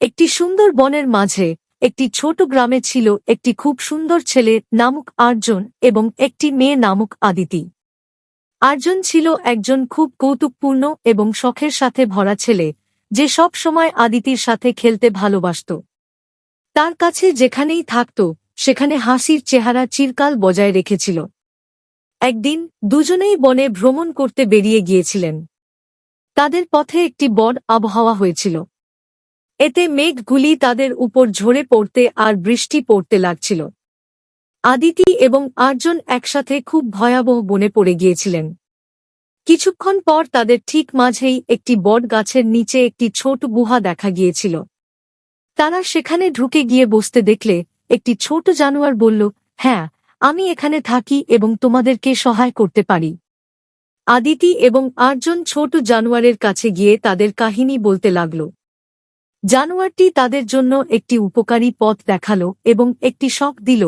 একটি সুন্দর বনের মাঝে, একটি ছোট গ্রামে ছিল একটি খুব সুন্দর ছেলে নামক আর্জন এবং একটি মেয়ে নামক আদিতি। আর্জন ছিল একজন খুব কৌতুকপূর্ণ এবং শখের সাথে ভরা ছেলে, যে সব সময় আদিতির সাথে খেলতে ভালোবাসত। তার কাছে যেখানেই থাকত, সেখানে হাসির চেহারা চিরকাল বজায় রেখেছিল। একদিন দুজনেই বনে ভ্রমণ করতে বেরিয়ে গিয়েছিলেন। তাদের পথে একটি বড় আবহাওয়া হয়েছিল। এতে মেঘগুলি তাদের উপর ঝরে পড়তে আর বৃষ্টি পড়তে লাগছিল। আদিতি এবং আটজন একসাথে খুব ভয়াবহ বনে পড়ে গিয়েছিলেন। কিছুক্ষণ পর তাদের ঠিক মাঝেই একটি বট গাছের নিচে একটি ছোট গুহা দেখা গিয়েছিল। তারা সেখানে ঢুকে গিয়ে বসতে দেখলে, একটি ছোট জানোয়ার বলল হ্যাঁ আমি এখানে থাকি এবং তোমাদেরকে সহায় করতে পারি। আদিতি এবং আটজন ছোট জানোয়ারের কাছে গিয়ে তাদের কাহিনী বলতে লাগল। জানোয়ারটি তাদের জন্য একটি উপকারী পথ দেখাল এবং একটি শখ দিল।